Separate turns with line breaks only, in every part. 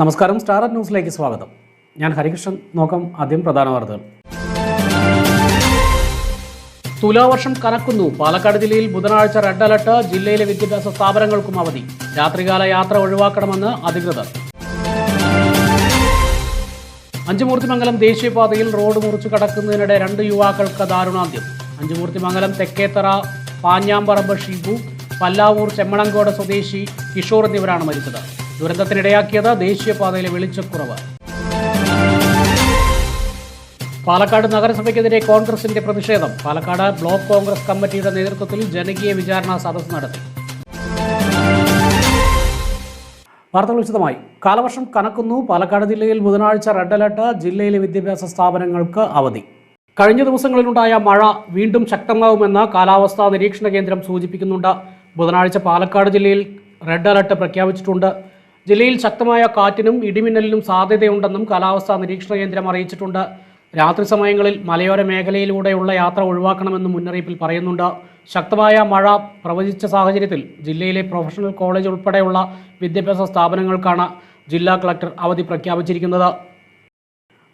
നമസ്കാരം സ്റ്റാർ ന്യൂസിലേക്ക് സ്വാഗതം ഞാൻ ഹരികൃഷ്ണൻ നോക്കാം ആദ്യം പ്രധാന വാർത്തകൾ തുലാവർഷം കനക്കുന്നു പാലക്കാട് ജില്ലയിൽ ബുധനാഴ്ച റെഡ് അലർട്ട് ജില്ലയിലെ വിദ്യാഭ്യാസ സ്ഥാപനങ്ങൾക്കും അവധി രാത്രികാല യാത്ര ഒഴിവാക്കണമെന്ന് അധികൃതർ അഞ്ചുമൂർത്തിമംഗലം ദേശീയപാതയിൽ റോഡ് മുറിച്ചു കടക്കുന്നതിനിടെ രണ്ട് യുവാക്കൾക്ക് ദാരുണാന്ത്യം അഞ്ചുമൂർത്തിമംഗലം തെക്കേത്തറ പാഞ്ഞാമ്പറമ്പ് ഷിബു പല്ലാവൂർ ചെമ്മണങ്കോട് സ്വദേശി കിഷോർ എന്നിവരാണ് മരിച്ചത് ദുരന്തത്തിനിടയാക്കിയത് ദേശീയപാതയിലെ വെളിച്ചക്കുറവ് പാലക്കാട് നഗരസഭയ്ക്കെതിരെ കോൺഗ്രസിന്റെ പ്രതിഷേധം പാലക്കാട് ബ്ലോക്ക് കോൺഗ്രസ് കമ്മിറ്റിയുടെ നേതൃത്വത്തിൽ ജനകീയ വിചാരണ സദസ് നടത്തി വാർത്തകൾ വിശദമായി കാലവർഷം കനക്കുന്നു പാലക്കാട് ജില്ലയിൽ ബുധനാഴ്ച റെഡ് അലർട്ട് ജില്ലയിലെ വിദ്യാഭ്യാസ സ്ഥാപനങ്ങൾക്ക് അവധി കഴിഞ്ഞ ദിവസങ്ങളിലുണ്ടായ മഴ വീണ്ടും ശക്തമാവുമെന്ന് കാലാവസ്ഥാ നിരീക്ഷണ കേന്ദ്രം സൂചിപ്പിക്കുന്നുണ്ട് ബുധനാഴ്ച പാലക്കാട് ജില്ലയിൽ റെഡ് അലർട്ട് പ്രഖ്യാപിച്ചിട്ടുണ്ട് ജില്ലയിൽ ശക്തമായ കാറ്റിനും ഇടിമിന്നലിനും സാധ്യതയുണ്ടെന്നും കാലാവസ്ഥാ നിരീക്ഷണ കേന്ദ്രം അറിയിച്ചിട്ടുണ്ട് രാത്രി സമയങ്ങളിൽ മലയോര മേഖലയിലൂടെയുള്ള യാത്ര ഒഴിവാക്കണമെന്നും മുന്നറിയിപ്പിൽ പറയുന്നുണ്ട് ശക്തമായ മഴ പ്രവചിച്ച സാഹചര്യത്തിൽ ജില്ലയിലെ പ്രൊഫഷണൽ കോളേജ് ഉൾപ്പെടെയുള്ള വിദ്യാഭ്യാസ സ്ഥാപനങ്ങൾക്കാണ് ജില്ലാ കളക്ടർ അവധി പ്രഖ്യാപിച്ചിരിക്കുന്നത്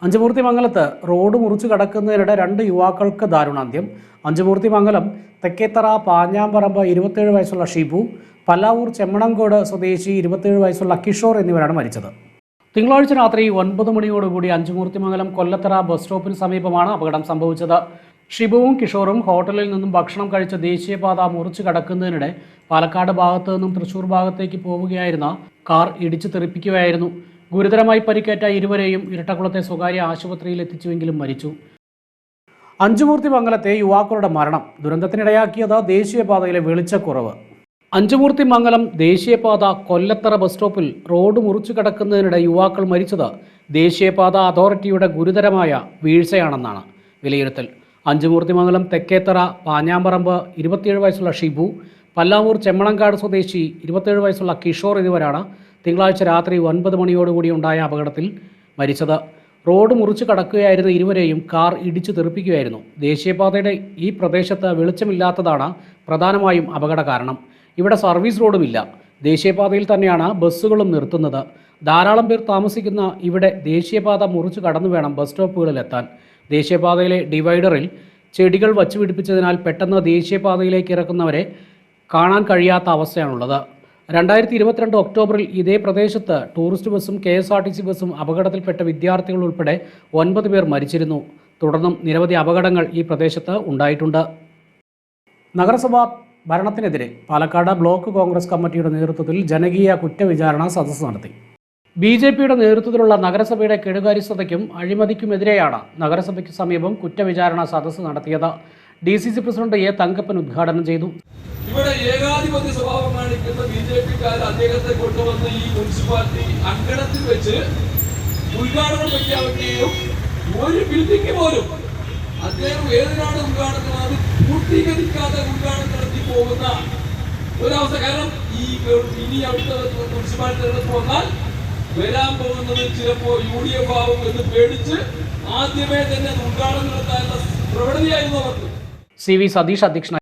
അഞ്ചുമൂർത്തി മംഗലത്ത് റോഡ് മുറിച്ചു കടക്കുന്നതിനിടെ രണ്ട് യുവാക്കൾക്ക് ദാരുണാന്ത്യം അഞ്ചുമൂർത്തി മംഗലം തെക്കേത്തറ പാഞ്ഞാമ്പറമ്പ് ഇരുപത്തേഴ് വയസ്സുള്ള ഷിബു പല്ലാവൂർ ചെമ്മണങ്കോട് സ്വദേശി ഇരുപത്തേഴ് വയസ്സുള്ള കിഷോർ എന്നിവരാണ് മരിച്ചത് തിങ്കളാഴ്ച രാത്രി ഒൻപത് മണിയോടുകൂടി മംഗലം കൊല്ലത്തറ ബസ് സ്റ്റോപ്പിന് സമീപമാണ് അപകടം സംഭവിച്ചത് ഷിബുവും കിഷോറും ഹോട്ടലിൽ നിന്നും ഭക്ഷണം കഴിച്ച ദേശീയപാത മുറിച്ചു കടക്കുന്നതിനിടെ പാലക്കാട് ഭാഗത്തു നിന്നും തൃശൂർ ഭാഗത്തേക്ക് പോവുകയായിരുന്ന കാർ ഇടിച്ചു തെറിപ്പിക്കുകയായിരുന്നു ഗുരുതരമായി പരിക്കേറ്റ ഇരുവരെയും ഇരട്ടക്കുളത്തെ സ്വകാര്യ ആശുപത്രിയിൽ എത്തിച്ചുവെങ്കിലും മരിച്ചു അഞ്ചുമൂർത്തി മംഗലത്തെ യുവാക്കളുടെ മരണം ദുരന്തത്തിനിടയാക്കിയത് ദേശീയപാതയിലെ വെളിച്ചക്കുറവ് അഞ്ചുമൂർത്തി മംഗലം ദേശീയപാത കൊല്ലത്തറ ബസ് സ്റ്റോപ്പിൽ റോഡ് മുറിച്ചു കിടക്കുന്നതിനിടെ യുവാക്കൾ മരിച്ചത് ദേശീയപാത അതോറിറ്റിയുടെ ഗുരുതരമായ വീഴ്ചയാണെന്നാണ് വിലയിരുത്തൽ അഞ്ചുമൂർത്തി മംഗലം തെക്കേത്തറ പാഞ്ഞാമ്പറമ്പ് ഇരുപത്തിയേഴ് വയസ്സുള്ള ഷിബു പല്ലാവൂർ ചെമ്മണങ്കാട് സ്വദേശി ഇരുപത്തിയേഴ് വയസ്സുള്ള കിഷോർ എന്നിവരാണ് തിങ്കളാഴ്ച രാത്രി ഒൻപത് മണിയോടുകൂടി ഉണ്ടായ അപകടത്തിൽ മരിച്ചത് റോഡ് മുറിച്ച് കടക്കുകയായിരുന്ന ഇരുവരെയും കാർ ഇടിച്ചു തെറിപ്പിക്കുകയായിരുന്നു ദേശീയപാതയുടെ ഈ പ്രദേശത്ത് വെളിച്ചമില്ലാത്തതാണ് പ്രധാനമായും അപകട കാരണം ഇവിടെ സർവീസ് റോഡുമില്ല ദേശീയപാതയിൽ തന്നെയാണ് ബസ്സുകളും നിർത്തുന്നത് ധാരാളം പേർ താമസിക്കുന്ന ഇവിടെ ദേശീയപാത മുറിച്ച് കടന്നു വേണം ബസ് സ്റ്റോപ്പുകളിലെത്താൻ ദേശീയപാതയിലെ ഡിവൈഡറിൽ ചെടികൾ വച്ചുപിടിപ്പിച്ചതിനാൽ പെട്ടെന്ന് ദേശീയപാതയിലേക്ക് ഇറക്കുന്നവരെ കാണാൻ കഴിയാത്ത അവസ്ഥയാണുള്ളത് രണ്ടായിരത്തി ഇരുപത്തിരണ്ട് ഒക്ടോബറിൽ ഇതേ പ്രദേശത്ത് ടൂറിസ്റ്റ് ബസ്സും K S R T C ബസ്സും അപകടത്തിൽപ്പെട്ട വിദ്യാർത്ഥികൾ ഉൾപ്പെടെ ഒൻപത് പേർ മരിച്ചിരുന്നു തുടർന്നും നിരവധി അപകടങ്ങൾ ഈ പ്രദേശത്ത് ഉണ്ടായിട്ടുണ്ട് നഗരസഭാ ഭരണത്തിനെതിരെ പാലക്കാട് ബ്ലോക്ക് കോൺഗ്രസ് കമ്മിറ്റിയുടെ നേതൃത്വത്തിൽ ജനകീയ കുറ്റവിചാരണ സദസ്സ് നടത്തി ബി ജെ പിയുടെ നേതൃത്വത്തിലുള്ള നഗരസഭയുടെ കെടുകാര്യസ്ഥതയ്ക്കും അഴിമതിക്കുമെതിരെയാണ് നഗരസഭയ്ക്ക് സമീപം കുറ്റവിചാരണ സദസ്സ് നടത്തിയത് D C C president A Thankappan ഉദ്ഘാടനം ചെയ്തു
ഇവിടെ ഏകാധിപത്യ സ്വഭാവം കാണിക്കുന്ന ബി ജെ പിക്കാർ അദ്ദേഹത്തെ കൊണ്ടുവന്ന ഈ മുനിസിപ്പാലിറ്റി അങ്കണത്തിൽ വെച്ച് ഉദ്ഘാടനം പ്രഖ്യാപിക്കുകയും ഒരു ബിൽഡിംഗ് പോലും അദ്ദേഹം ഏതിനാണ് ഉദ്ഘാടനം അത് പൂർത്തീകരിക്കാതെ ഉദ്ഘാടനം നടത്തി പോകുന്ന ഒരവസ്ഥ കാരണം ഈ ഇനി അടുത്ത മുനിസിപ്പാലിറ്റി തെരഞ്ഞെടുപ്പ് വന്നാൽ വരാൻ പോകുന്നത് ചിലപ്പോ യു ഡി എഫ് ആവും എന്ന് പേടിച്ച് ആദ്യമേ തന്നെ ഉദ്ഘാടനം നടത്താനുള്ള പ്രവണതയായിരുന്നു അവർക്ക് സി വി സതീഷ് അധ്യക്ഷൻ